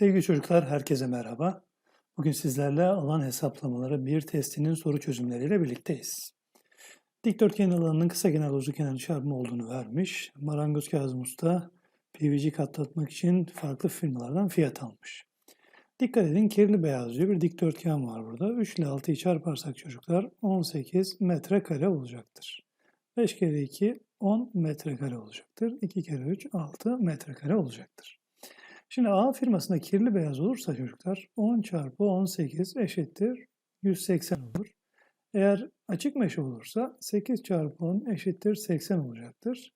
Sevgili çocuklar, herkese merhaba. Bugün sizlerle alan hesaplamaları bir testinin soru çözümleriyle birlikteyiz. Dikdörtgen alanının kısa kenar uzun kenar çarpımı olduğunu vermiş. Marangoz Kazım Usta PVC katlatmak için farklı firmalardan fiyat almış. Dikkat edin kirli beyaz diyor bir dikdörtgen var burada. 3 ile 6'yı çarparsak çocuklar 18 metrekare olacaktır. 5 kere 2 10 metrekare olacaktır. 2 kere 3 6 metrekare olacaktır. Şimdi A firmasında kirli beyaz olursa çocuklar 10 çarpı 18 eşittir 180 olur. Eğer açık meşe olursa 8 çarpı 10 eşittir 80 olacaktır.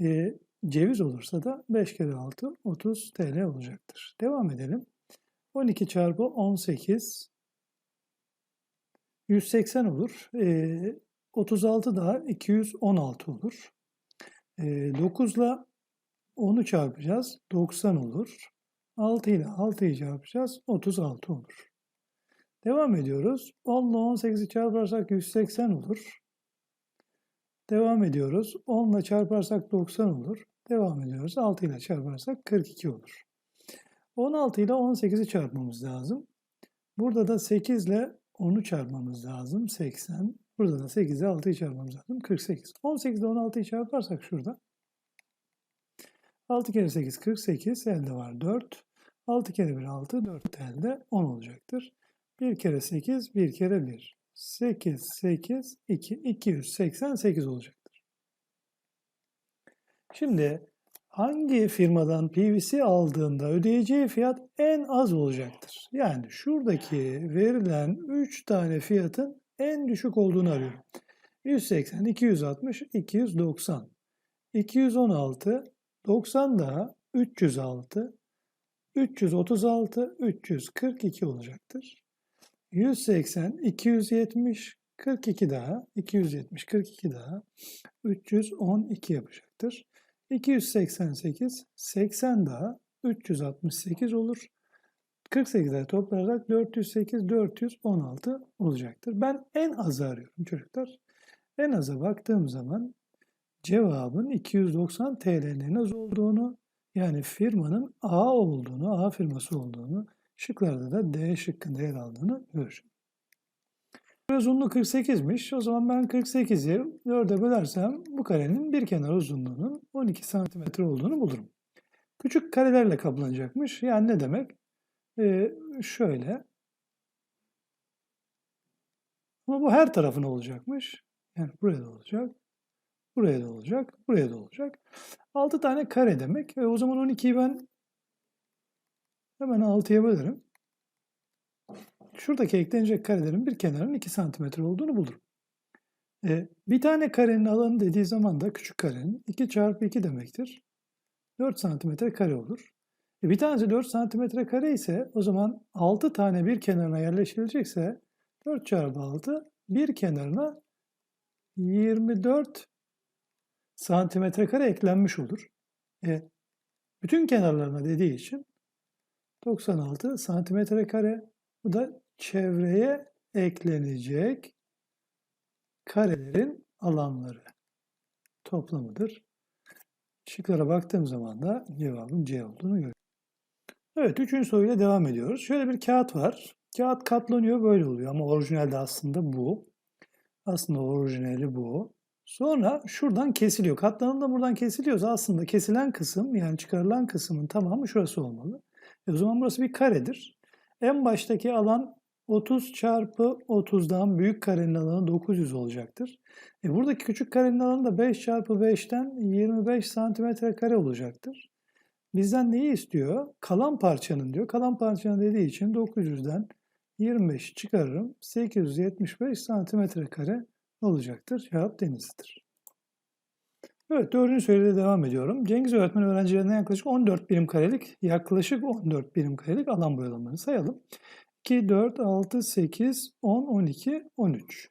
Ee, ceviz olursa da 5 kere 6 30 TL olacaktır. Devam edelim. 12 çarpı 18 180 olur. Ee, 36 daha 216 olur. Ee, 9 ile 10'u çarpacağız. 90 olur. 6 ile 6'yı çarpacağız. 36 olur. Devam ediyoruz. 10 ile 18'i çarparsak 180 olur. Devam ediyoruz. 10 ile çarparsak 90 olur. Devam ediyoruz. 6 ile çarparsak 42 olur. 16 ile 18'i çarpmamız lazım. Burada da 8 ile 10'u çarpmamız lazım. 80. Burada da 8 ile 6'yı çarpmamız lazım. 48. 18 ile 16'yı çarparsak şurada 6 kere 8 48 elde var 4. 6 kere 1 6 4 elde 10 olacaktır. 1 kere 8 1 kere 1. 8 8 2 288 olacaktır. Şimdi hangi firmadan PVC aldığında ödeyeceği fiyat en az olacaktır. Yani şuradaki verilen 3 tane fiyatın en düşük olduğunu arıyorum. 180, 260, 290, 216, 90 daha 306, 336, 342 olacaktır. 180, 270, 42 daha, 270, 42 daha 312 yapacaktır. 288, 80 daha 368 olur. 48'e toplayarak 408, 416 olacaktır. Ben en azı arıyorum çocuklar. En aza baktığım zaman cevabın 290 TL'nin en az olduğunu yani firmanın A olduğunu, A firması olduğunu, şıklarda da D şıkkında yer aldığını göreceğim. Uzunluğu 48'miş. O zaman ben 48'i 4'e bölersem bu karenin bir kenar uzunluğunun 12 santimetre olduğunu bulurum. Küçük karelerle kaplanacakmış. Yani ne demek? Ee, şöyle. Ama bu her tarafına olacakmış. Yani buraya da olacak. Buraya da olacak. Buraya da olacak. 6 tane kare demek. Ve o zaman 12'yi ben hemen 6'ya bölerim. Şuradaki eklenecek karelerin bir kenarının 2 santimetre olduğunu bulurum. E, bir tane karenin alanı dediği zaman da küçük karenin 2 çarpı 2 demektir. 4 santimetre kare olur. E, bir tanesi 4 santimetre kare ise o zaman 6 tane bir kenarına yerleştirilecekse 4 çarpı 6 bir kenarına 24 santimetre kare eklenmiş olur. E, bütün kenarlarına dediği için 96 santimetre kare. Bu da çevreye eklenecek karelerin alanları toplamıdır. Şıklara baktığım zaman da cevabın C olduğunu görüyorum. Evet, üçüncü soruyla devam ediyoruz. Şöyle bir kağıt var. Kağıt katlanıyor, böyle oluyor ama orijinalde aslında bu. Aslında orijinali bu. Sonra şuradan kesiliyor. Katlanım da buradan kesiliyorsa aslında kesilen kısım yani çıkarılan kısmın tamamı şurası olmalı. E o zaman burası bir karedir. En baştaki alan 30 çarpı 30'dan büyük karenin alanı 900 olacaktır. E buradaki küçük karenin alanı da 5 çarpı 5'ten 25 santimetre kare olacaktır. Bizden neyi istiyor? Kalan parçanın diyor. Kalan parçanın dediği için 900'den 25 çıkarırım. 875 santimetre kare olacaktır. Cevap denizdir. Evet dördüncü soruya devam ediyorum. Cengiz öğretmen öğrencilerine yaklaşık 14 birim karelik, yaklaşık 14 birim karelik alan boyalamalarını sayalım. 2, 4, 6, 8, 10, 12, 13.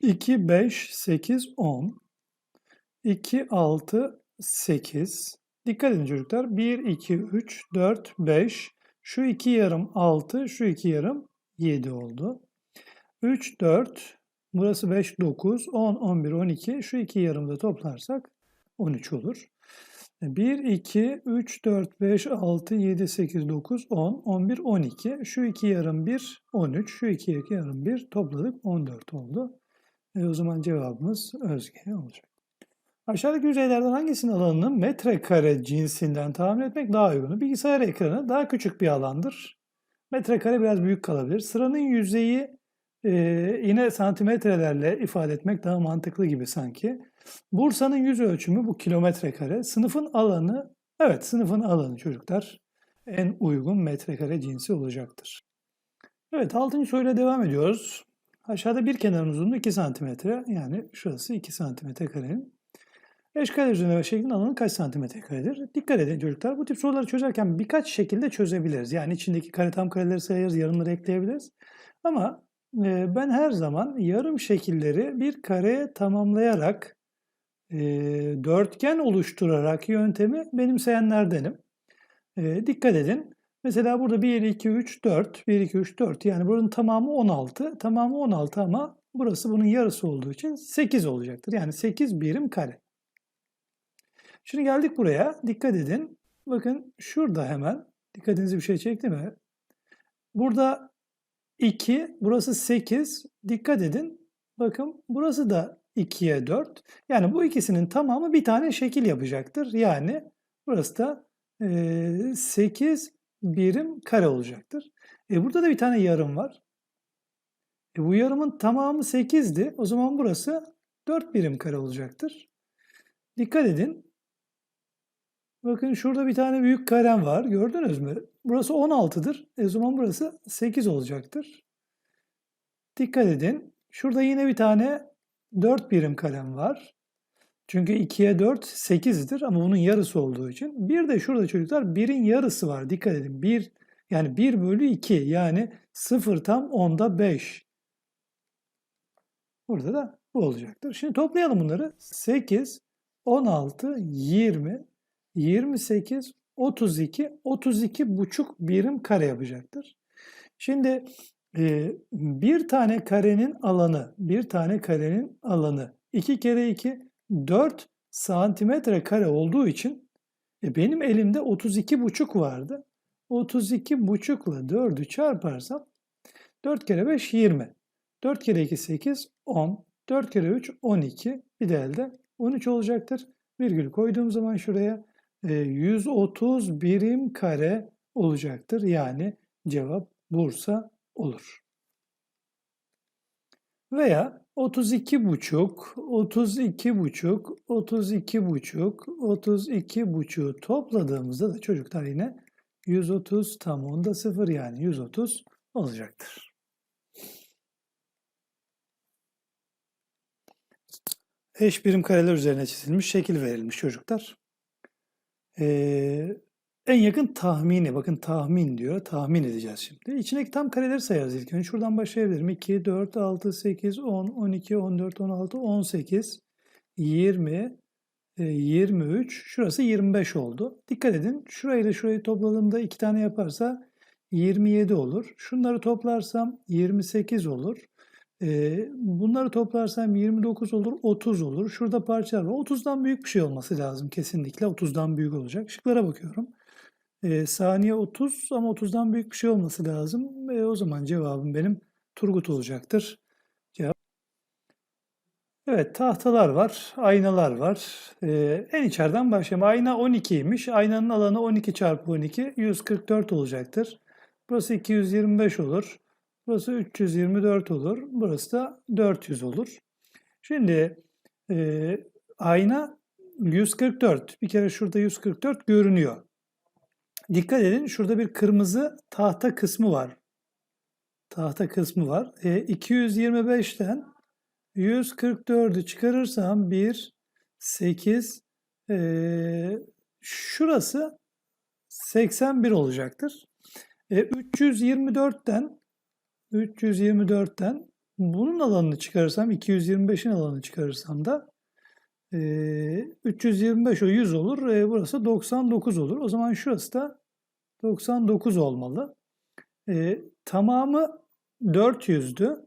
2, 5, 8, 10. 2, 6, 8. Dikkat edin çocuklar. 1, 2, 3, 4, 5. Şu iki yarım 6, şu iki yarım 7 oldu. 3, 4, burası 5, 9, 10, 11, 12. Şu iki yarımda toplarsak 13 olur. 1, 2, 3, 4, 5, 6, 7, 8, 9, 10, 11, 12. Şu iki yarım 1, 13. Şu iki yarım 1 topladık 14 oldu. E o zaman cevabımız Özge olacak. Aşağıdaki yüzeylerden hangisinin alanını metrekare cinsinden tahmin etmek daha uygun? Bilgisayar ekranı daha küçük bir alandır. Metrekare biraz büyük kalabilir. Sıranın yüzeyi e, yine santimetrelerle ifade etmek daha mantıklı gibi sanki. Bursa'nın yüz ölçümü bu kilometre kare. Sınıfın alanı, evet sınıfın alanı çocuklar en uygun metrekare cinsi olacaktır. Evet 6. soruyla devam ediyoruz. Aşağıda bir kenarın uzunluğu 2 santimetre yani şurası 2 santimetre karenin. Eşkal üzerine ve şeklin alanı kaç santimetre karedir? Dikkat edin çocuklar bu tip soruları çözerken birkaç şekilde çözebiliriz. Yani içindeki kare tam kareleri sayarız, yarımları ekleyebiliriz. Ama ben her zaman yarım şekilleri bir kareye tamamlayarak e, dörtgen oluşturarak yöntemi benimseyenlerdenim. E, dikkat edin. Mesela burada 1, 2, 3, 4. 1, 2, 3, 4. Yani buranın tamamı 16. Tamamı 16 ama burası bunun yarısı olduğu için 8 olacaktır. Yani 8 birim kare. Şimdi geldik buraya. Dikkat edin. Bakın şurada hemen. Dikkatinizi bir şey çekti mi? Burada 2, burası 8. Dikkat edin. Bakın burası da 2'ye 4. Yani bu ikisinin tamamı bir tane şekil yapacaktır. Yani burası da e, 8 birim kare olacaktır. E burada da bir tane yarım var. E bu yarımın tamamı 8'di. O zaman burası 4 birim kare olacaktır. Dikkat edin. Bakın şurada bir tane büyük karem var. Gördünüz mü? Burası 16'dır. E zaman burası 8 olacaktır. Dikkat edin. Şurada yine bir tane 4 birim kalem var. Çünkü 2'ye 4 8'dir ama bunun yarısı olduğu için. Bir de şurada çocuklar 1'in yarısı var. Dikkat edin. 1 yani 1 bölü 2 yani 0 tam 10'da 5. Burada da bu olacaktır. Şimdi toplayalım bunları. 8, 16, 20, 28, 32, 32 buçuk birim kare yapacaktır. Şimdi e, bir tane karenin alanı, bir tane karenin alanı 2 kere 2 4 santimetre kare olduğu için e, benim elimde 32 buçuk vardı. 32 buçukla 4'ü çarparsam 4 kere 5 20. 4 kere 2 8 10. 4 kere 3 12. Bir de elde 13 olacaktır. Virgül koyduğum zaman şuraya 130 birim kare olacaktır. Yani cevap Bursa olur. Veya 32 buçuk, 32 buçuk, 32 buçuk, 32 buçuğu topladığımızda da çocuklar yine 130 tam onda sıfır yani 130 olacaktır. Eş birim kareler üzerine çizilmiş şekil verilmiş çocuklar. Ee, en yakın tahmini, bakın tahmin diyor, tahmin edeceğiz şimdi. İçindeki tam kareleri sayarız ilk önce. Şuradan başlayabilirim. 2, 4, 6, 8, 10, 12, 14, 16, 18, 20, 23, şurası 25 oldu. Dikkat edin, şurayı ile şurayı topladığımda iki tane yaparsa 27 olur. Şunları toplarsam 28 olur. Bunları toplarsam 29 olur, 30 olur. Şurada parçalar var. 30'dan büyük bir şey olması lazım kesinlikle. 30'dan büyük olacak. Şıklara bakıyorum. E, saniye 30 ama 30'dan büyük bir şey olması lazım. E, o zaman cevabım benim Turgut olacaktır. Cevap. Evet tahtalar var, aynalar var. En içeriden başlayalım. Ayna 12'ymiş. Aynanın alanı 12 çarpı 12 144 olacaktır. Burası 225 olur. Burası 324 olur. Burası da 400 olur. Şimdi e, ayna 144. Bir kere şurada 144 görünüyor. Dikkat edin şurada bir kırmızı tahta kısmı var. Tahta kısmı var. E, 225'ten 144'ü çıkarırsam 1, 8, e, şurası 81 olacaktır. E, 324'ten 324'ten bunun alanını çıkarırsam 225'in alanını çıkarırsam da e, 325 o 100 olur. E, burası 99 olur. O zaman şurası da 99 olmalı. E, tamamı 400'dü.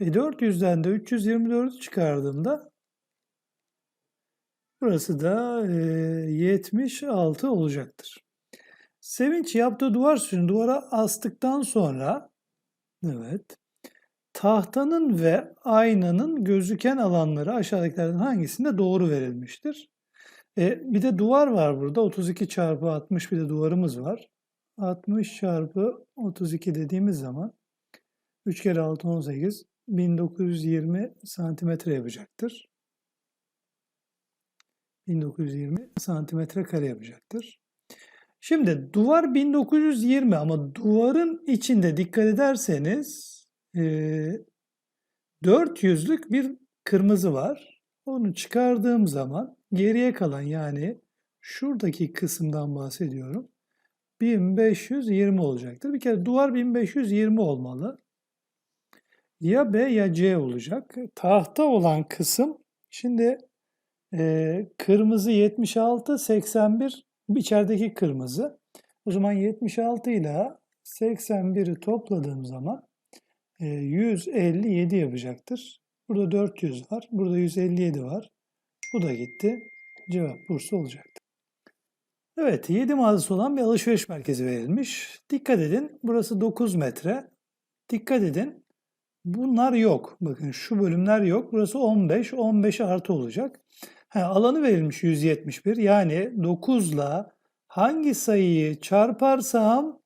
E, 400'den de 324'ü çıkardığımda Burası da e, 76 olacaktır. Sevinç yaptığı duvar süsünü duvara astıktan sonra evet tahtanın ve aynanın gözüken alanları aşağıdakilerden hangisinde doğru verilmiştir? E, bir de duvar var burada. 32 çarpı 60 bir de duvarımız var. 60 çarpı 32 dediğimiz zaman 3 kere 6 18 1920 santimetre yapacaktır. 1920 santimetre kare yapacaktır. Şimdi duvar 1920 ama duvarın içinde dikkat ederseniz e, 400'lük bir kırmızı var. Onu çıkardığım zaman geriye kalan yani şuradaki kısımdan bahsediyorum. 1520 olacaktır. Bir kere duvar 1520 olmalı. Ya B ya C olacak. Tahta olan kısım şimdi e, kırmızı 76, 81 içerideki kırmızı. O zaman 76 ile 81'i topladığım zaman e, 157 yapacaktır. Burada 400 var. Burada 157 var. Bu da gitti. Cevap Bursa olacaktı. Evet, 7 mağazası olan bir alışveriş merkezi verilmiş. Dikkat edin, burası 9 metre. Dikkat edin, bunlar yok. Bakın şu bölümler yok. Burası 15, 15 artı olacak. Ha, alanı verilmiş 171. Yani 9 ile hangi sayıyı çarparsam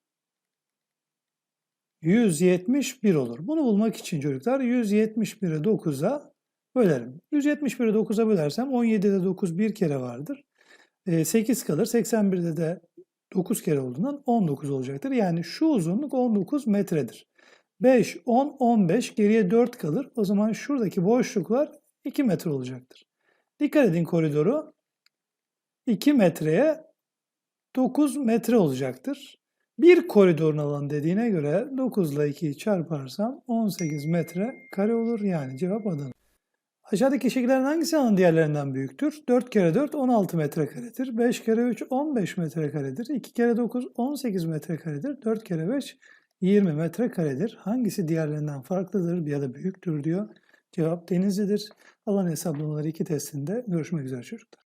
171 olur. Bunu bulmak için çocuklar 171'i 9'a bölerim. 171'i 9'a bölersem 17'de 9 bir kere vardır. 8 kalır. 81'de de 9 kere olduğundan 19 olacaktır. Yani şu uzunluk 19 metredir. 5, 10, 15 geriye 4 kalır. O zaman şuradaki boşluklar 2 metre olacaktır. Dikkat edin koridoru 2 metreye 9 metre olacaktır. Bir koridorun alanı dediğine göre 9 ile 2'yi çarparsam 18 metre kare olur. Yani cevap Adana. Aşağıdaki şekillerin hangisi alanın diğerlerinden büyüktür? 4 kere 4 16 metrekaredir. 5 kere 3 15 metrekaredir. 2 kere 9 18 metrekaredir. 4 kere 5 20 metrekaredir. Hangisi diğerlerinden farklıdır ya da büyüktür diyor. Cevap Denizli'dir. Alan hesaplamaları 2 testinde görüşmek üzere çocuklar.